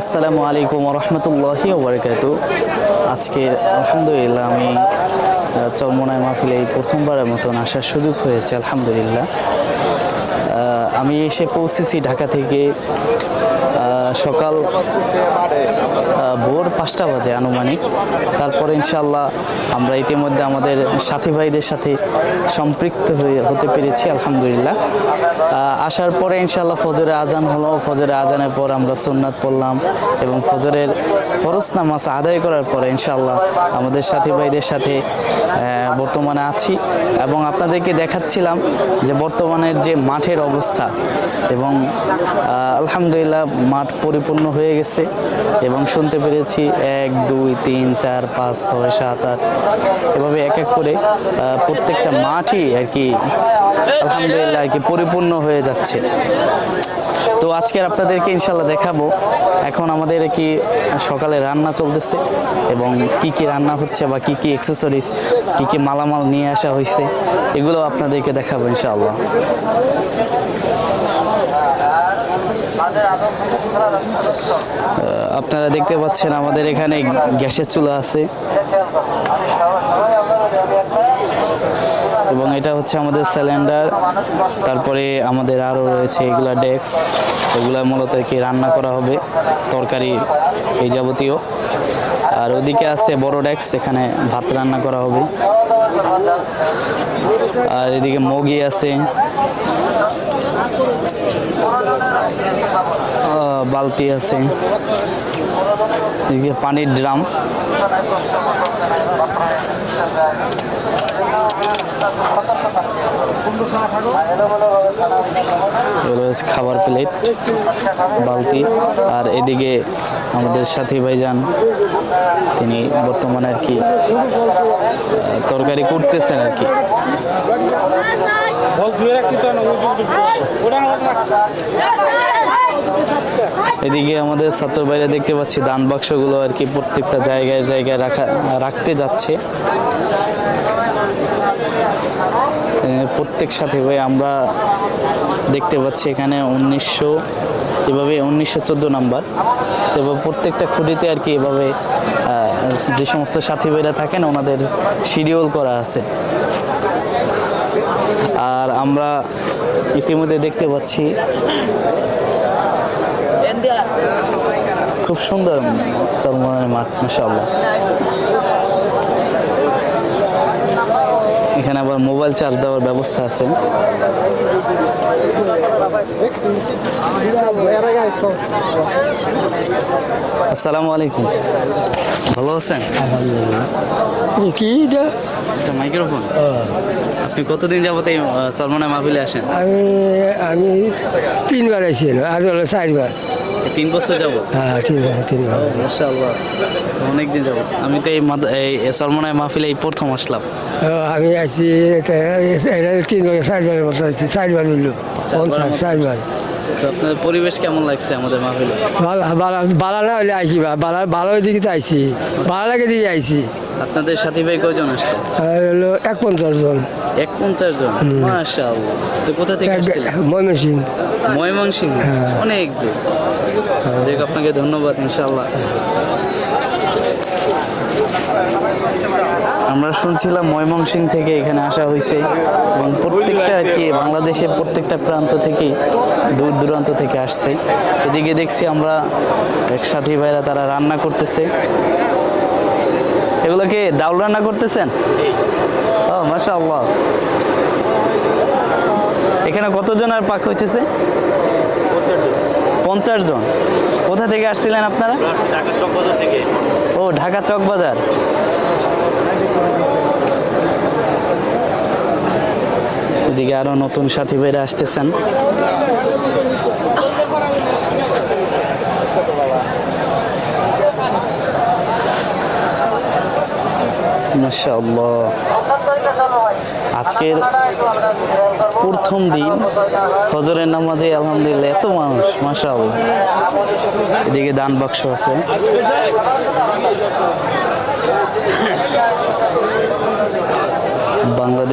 আসসালামু আলাইকুম রহমতুল্লাহি ওবরকাত। আজকে আলহামদুলিল্লাহ, আমি চরমনায় মাহফিলে এই প্রথমবারের মতন আসার সুযোগ হয়েছে, আলহামদুলিল্লাহ। আমি এসে পৌঁছেছি ঢাকা থেকে সকাল ভোর পাঁচটা বাজে আনুমানিক। তারপরে ইনশাল্লাহ আমরা ইতিমধ্যে আমাদের সাথী ভাইদের সাথে সম্পৃক্ত হয়ে হতে পেরেছি, আলহামদুলিল্লাহ। আসার পরে ইনশাল্লাহ ফজরে আজান হলো। ফজরে আজানের পর আমরা সুন্নাত পড়লাম এবং ফজরের ফরজ নামাজ আদায় করার পরে ইনশাল্লাহ আমাদের সাথী ভাইদের সাথে বর্তমানে আছি এবং আপনাদেরকে দেখাচ্ছিলাম যে বর্তমানের যে মাঠের অবস্থা এবং আলহামদুলিল্লাহ মাঠ পরিপূর্ণ হয়ে গেছে এবং শুনতে পেরেছি এক, দুই, তিন, চার, পাঁচ, ছয়, সাত, আট। এভাবে এক এক করে প্রত্যেকটা মাঠই আর কি, আলহামদুলিল্লাহ আর কি পরিপূর্ণ হয়ে যাচ্ছে। তো আজকের আপনাদেরকে ইনশাল্লাহ দেখাবো, এখন আমাদের কি সকালে রান্না চলতেছে এবং কি কি রান্না হচ্ছে বা কি কি অ্যাক্সেসরিজ কি কি মালামাল নিয়ে আসা হয়েছে, এগুলো আপনাদেরকে দেখাবো ইনশাআল্লাহ। আপনারা দেখতে পাচ্ছেন আমাদের এখানে গ্যাসের চুলা আছে। এবং এটা হচ্ছে আমাদের সিলিন্ডার তারপরে আমাদের আরও রয়েছে এগুলা ডেস্ক এগুলা মূলত কি রান্না করা হবে তরকারি এই যাবতীয়। আর ওদিকে আছে বড় ডেস্ক এখানে ভাত রান্না করা হবে। আর এদিকে মগি আছে। বালতি আছে। এদিকে পানির ড্রাম। খাবার প্লেট, বালতি। আর এদিকে আমাদের সাথী ভাইজান, তিনি বর্তমানে আর কি তরকারি করতেছেন আর কি। এদিকে আমাদের ছাত্র বাইরে দেখতে পাচ্ছি, দান বাক্সগুলো আর কি প্রত্যেকটা জায়গায় জায়গায় রাখা, রাখতে যাচ্ছে। প্রত্যেক সাথে ভাই আমরা দেখতে পাচ্ছি এখানে উনিশশো, এভাবে উনিশশো চোদ্দ নাম্বার। এবং প্রত্যেকটা খুঁটিতে আর কি এভাবে যে সমস্ত সাথী ভাইরা থাকেন, ওনাদের শিডিউল করা আছে। আর আমরা ইতিমধ্যে দেখতে পাচ্ছি খুব সুন্দর চরমনের মাঠ মাসাল্লাহ এখানে আবার মোবাইল চার্জ দেওয়ার ব্যবস্থা আছে। আসসালামু আলাইকুম। ভালো আছেন? কি এটা মাইক্রোফোন আপনি কতদিন যাবত এই চরমনা মাহফিলে আসেন? আমি আমি তিনবার আইছিল আর হলো চারবার। তিন বছর যাবত? হ্যাঁ তিনবার তিনবার। মাশাআল্লাহ। অনেক দিন যাবত। আমি তো এই এই চরমনায় মাহফিলে এই প্রথম আসলাম। আমি আইছি এটা এটা তিনবার চারবারের মতো আইছি চারবার পঞ্চাশ চারবার। তো আপনাদের পরিবেশ কেমন লাগছে আমাদের মাহফিলে? বালা না হলে আইছি বালা বালা দিকে তো আইছি। বালা লাগে দিকে আইছি। আপনাদের সাথী ভাই কয়জন আসছে? আর হলো এক পঞ্চাশ জন। এক পঞ্চাশ জন মাশাআল্লাহ। তো কোথা থেকে আসছিলেন? ময়মনসিং ময়মনসিংহ? অনেক দূর। দেখ আপনাকে ধন্যবাদ ইনশাআল্লাহ। আমরা শুনছিলাম ময়মনসিং থেকে এখানে আসা হয়েছে এবং প্রত্যেকটা আর কি বাংলাদেশের প্রত্যেকটা প্রান্ত থেকে দূর দূরান্ত থেকে আসছে। এদিকে দেখছি আমরা এক সাথী ভাইরা তারা রান্না করতেছে। এগুলোকে ডাউল রান্না করতেছেন? ও মাসা আল্লাহ এখানে কতজন আর পাক হইতেছে? পঞ্চাশ জন। কোথা থেকে আসছিলেন আপনারা? ঢাকা চকবাজার থেকে। ও ঢাকা চক এদিকে আরও নতুন সাথী ভাইরা আসতেছেন। আজকের প্রথম দিন ফজরের নামাজে, আলহামদুলিল্লাহ, এত মানুষ, মাশাআল্লাহ। এদিকে দান বাক্স আছে।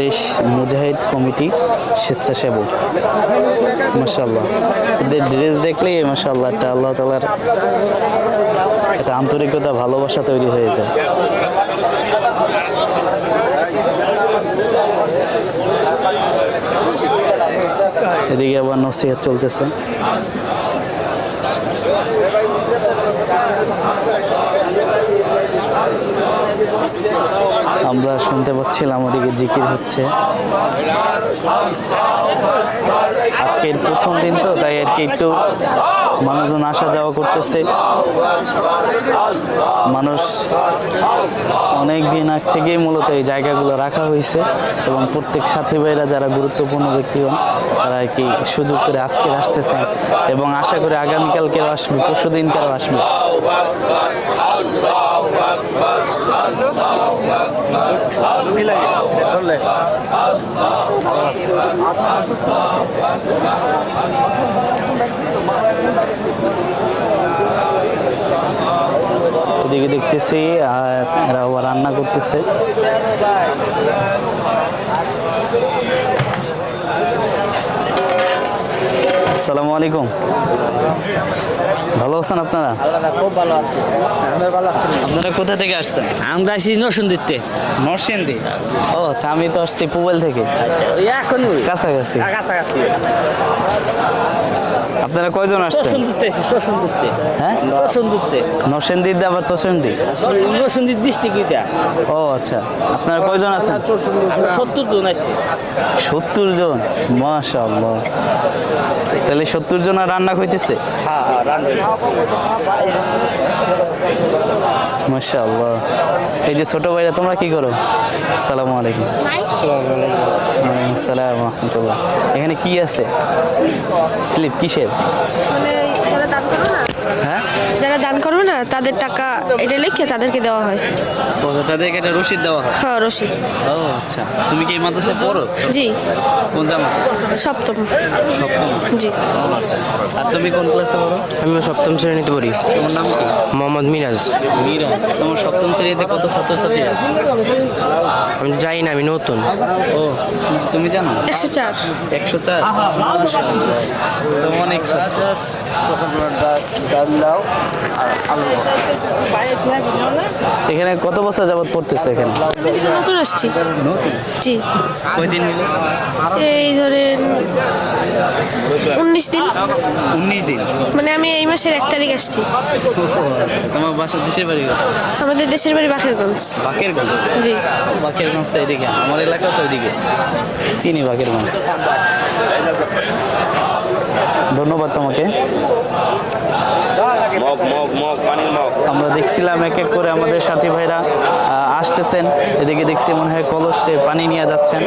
বাংলাদেশ মুজাহিদ কমিটি স্বেচ্ছাসেবক। মাসাল্লাহ এদের ড্রেস দেখলেই মাসাল্লাহ একটা আল্লাহ তালার একটা আন্তরিকতা, ভালোবাসা তৈরি হয়ে যায়। এদিকে আবার নসিহাত চলতেছে। আমরা শুনতে পাচ্ছিলাম ওদিকে জিকির হচ্ছে। আজকের প্রথম দিন তো তাই আর কি একটু মানুষজন আসা যাওয়া করতেছে। মানুষ অনেক দিন আগ থেকেই মূলত এই জায়গাগুলো রাখা হয়েছে এবং প্রত্যেক সাথী ভাইরা যারা গুরুত্বপূর্ণ ব্যক্তি হন, তারা কি সুযোগ করে আজকে আসতেছেন এবং আশা করি আগামীকালকেও আসবে, পরশু দিনকারও আসবে। এদিকে দেখতেছি আর এরা আবার রান্না করতেছে। আসসালামু আলাইকুম। ভালো আছেন আপনারা? খুব ভালো আছে। আমরা ভালো আছি। আপনারা কোথা থেকে আসছেন? আমরা আসি নরসিংদীতে। নরসিংদী? ও আচ্ছা আমি তো আসছি পুবেল থেকে। এখন কাছাকাছি। কাছাকাছি। আপনারা কয়জন আসছেন? হ্যাঁ? নরসিংদীতে আবার চরসিংদী নরসিংদী ডিস্ট্রিক্ট ও আচ্ছা। আপনারা কয়জন আছেন? সত্তর জন আছি। সত্তর জন? মাশাআল্লাহ। তাহলে সত্তর জন রান্না হইতেছে হ্যাঁ মাশাআল্লাহ। এই যে ছোট ভাইরা তোমরা কি করো? আসসালামু আলাইকুম। ওয়ালাইকুম আসসালাম রহমতুল্লাহ। এখানে কি আছে? স্লিপ। কিসের মানে যারা দান করবে না হ্যাঁ যারা দান করবে না তাদের টাকা এটা লিখে তাদেরকে দেওয়া হয়। ও, তাদেরকে একটা রসিদ দেওয়া হয়? হ্যাঁ রসিদ। ও আচ্ছা। তুমি কি এই মাদ্রাসায় পড়ো? জি। কোন জামা? সপ্তম। সপ্তম? জি। ও আচ্ছা। আর তুমি কোন ক্লাসে পড়ো? আমি সপ্তম শ্রেণীতে পড়ি। তোমার নাম কি? মোহাম্মদ মিরাজ। মিরাজ। তোমার সপ্তম শ্রেণীতে কত ছাত্রছাত্রী আছে? আমি যাই না আমি নতুন। ও তুমি জানো? একশো চার। একশো চার? অনেক ছাত্র। এখানে কত বছর যাবত পড়তেছে এখানে? নতুন আসছি। জি। কয়দিন হইল এই ধরেন উনিশ দিন। উনিশ দিন। মানে আমি এই মাসের এক তারিখ আসছি। তোমার বাসা দেশের বাড়ি আমাদের দেশের বাড়ি বাখেরগঞ্জ বাকেরগঞ্জ? জি। বাকেরগঞ্জটা এদিকে আমার এলাকা তো এদিকে। চিনি বাকেরগঞ্জ। ধন্যবাদ তোমাকে। আমরা দেখছিলাম এক এক করে আমাদের সাথী ভাইরা আসতেছেন। এদিকে দেখছি মনে হয় কলসে পানি নিয়ে যাচ্ছেন।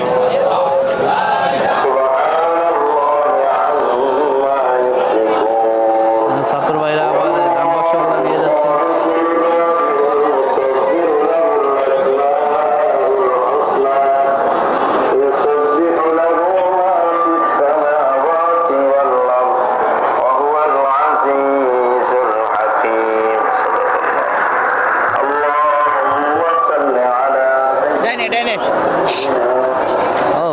ডাইনে ডাইনে ও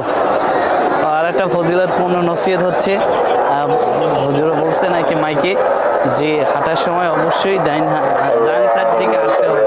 আর একটা ফজিলতপূর্ণ নসিহত হচ্ছে আহ, হুজুরও বলছে নাকি মাইকে যে হাঁটার সময় অবশ্যই ডাইন ডান সাইড দিকে হাঁটতে হবে।